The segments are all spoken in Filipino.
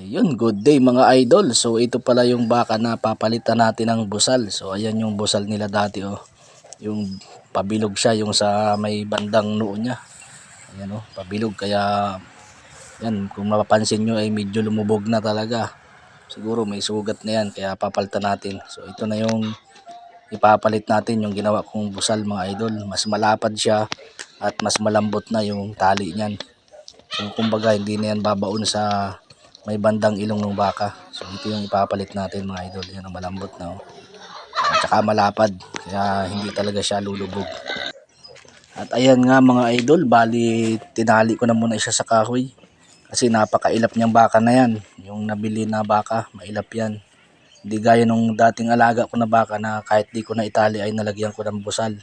Ayun, good day mga idol. So ito pala yung baka na papalitan natin ng busal. So ayan yung busal nila dati oh. Yung pabilog siya yung sa may bandang noo niya. Ayan oh, pabilog kaya yan kung mapapansin nyo ay medyo lumubog na talaga. Siguro may sugat na yan kaya papalitan natin. So ito na yung ipapalit natin yung ginawa kong busal mga idol. Mas malapad siya at mas malambot na yung tali niyan. So kumbaga hindi na yan babaon sa may bandang ilong ng baka. So ito yung ipapalit natin mga idol. Yan ang malambot na oh. At saka malapad. Kaya hindi talaga siya lulubog. At ayan nga mga idol, bali tinali ko na muna siya sa kahoy. Kasi napakailap niyang baka na yan. Yung nabili na baka, mailap yan. Hindi gaya nung dating alaga ko na baka na kahit di ko na itali ay nalagyan ko ng busal.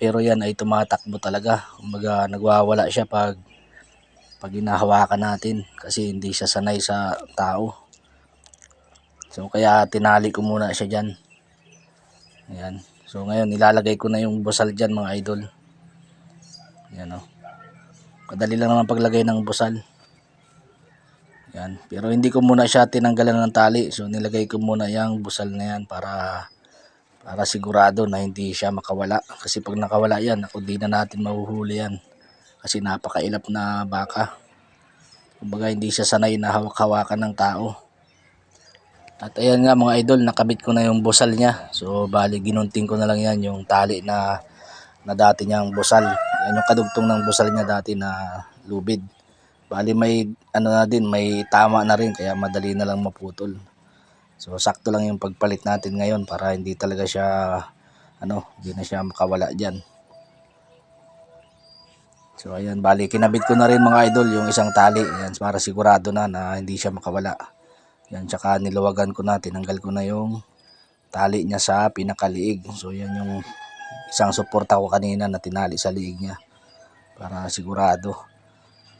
Pero yan ay tumatakbo talaga. Kumbaga nagwawala siya pag pag hinahawakan natin kasi hindi siya sanay sa tao. So kaya tinali ko muna siya dyan. Ayan. So ngayon nilalagay ko na yung busal dyan mga idol. Ayan o. Kadali lang naman paglagay ng busal. Yan. Pero hindi ko muna siya tinanggalan ng tali. So nilagay ko muna yung busal na yan para para sigurado na hindi siya makawala. Kasi pag nakawala yan, ako di na natin mahuhuli yan. Kasi napakailap na baka. Kumbaga hindi siya sanay na hawak-hawakan ng tao. At ayan nga mga idol, nakabit ko na yung busal niya. So bali ginunting ko na lang yan yung tali na na dati niyang busal. Yan yung kadugtong ng busal niya dati na lubid. Bali may ano na din, may tama na rin kaya madali na lang maputol. So sakto lang yung pagpalit natin ngayon para hindi talaga siya ano, hindi na siya makawala diyan. So ayan, bali kinabit ko na rin mga idol yung isang tali. Ayan, para sigurado na na hindi siya makawala. Yan, tsaka niluwagan ko na, tinanggal ko na yung tali niya sa pinakaliig. So yan yung isang suporta ko kanina na tinali sa liig niya para sigurado.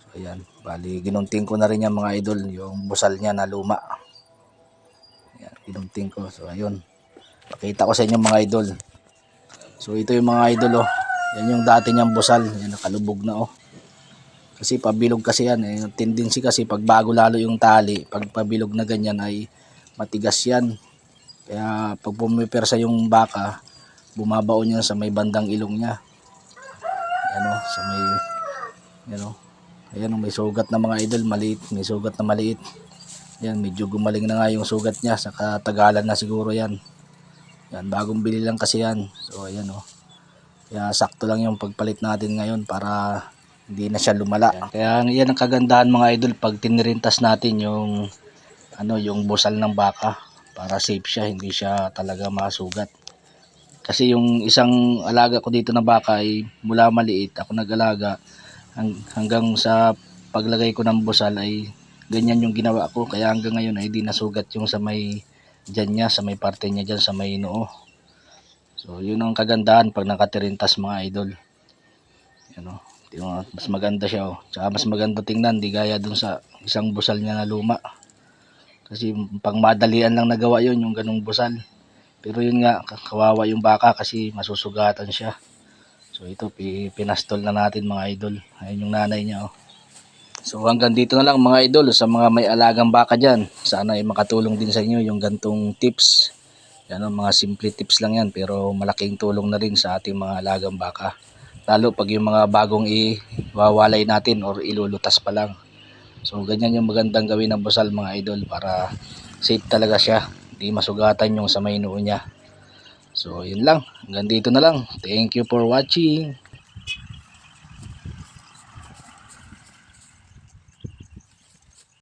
So ayan, bali ginunting ko na rin yan mga idol, yung busal niya na luma. Ayan, ginunting ko. So ayun, pakita ko sa inyo mga idol. So ito yung mga idol oh. Yan yung dati niyang busal. Yan nakalubog na oh. Kasi pabilog kasi yan. Eh. Tendency kasi pag bago lalo yung tali, pag pabilog na ganyan ay matigas yan. Kaya pag pumipersa yung baka, bumabaon yan sa may bandang ilong niya. Ayan oh, sa may, ayan oh. Ayan oh, may sugat na mga idol, maliit. May sugat na maliit. Yan, medyo gumaling na nga yung sugat niya. Sa katagalan na siguro yan. Yan, bagong bili lang kasi yan. So, ayan oh. Kaya sakto lang yung pagpalit natin ngayon para hindi na siya lumala. Kaya yan ang kagandahan mga idol pag tinirintas natin yung ano yung busal ng baka para safe siya, hindi siya talaga masugat. Kasi yung isang alaga ko dito na baka ay mula maliit ako nag-alaga hang- hanggang sa paglagay ko ng busal ay ganyan yung ginawa ko kaya hanggang ngayon ay di nasugat yung sa may dyan niya, sa may parte niya dyan sa may noo. So, yun ang kagandahan pag nakatirintas mga idol. Yan o. Mo, Mas maganda siya o. Tsaka mas maganda tingnan, di gaya dun sa isang busal niya na luma. Kasi pang madalian lang nagawa yun, yung ganung busal. Pero yun nga, kawawa yung baka kasi masusugatan siya. So ito, pi- pinastol na natin mga idol. Ayun yung nanay niya o. So hanggang dito na lang mga idol sa mga may alagang baka dyan. Sana ay makatulong din sa inyo yung gantong tips. Yan o, mga simple tips lang yan pero malaking tulong na rin sa ating mga alagang baka. Lalo pag yung mga bagong iwawalay natin or ilulutas pa lang. So ganyan yung magandang gawin ng busal mga idol para safe talaga siya. Hindi masugatan yung sa may niya. So yun lang. Hanggang dito na lang. Thank you for watching.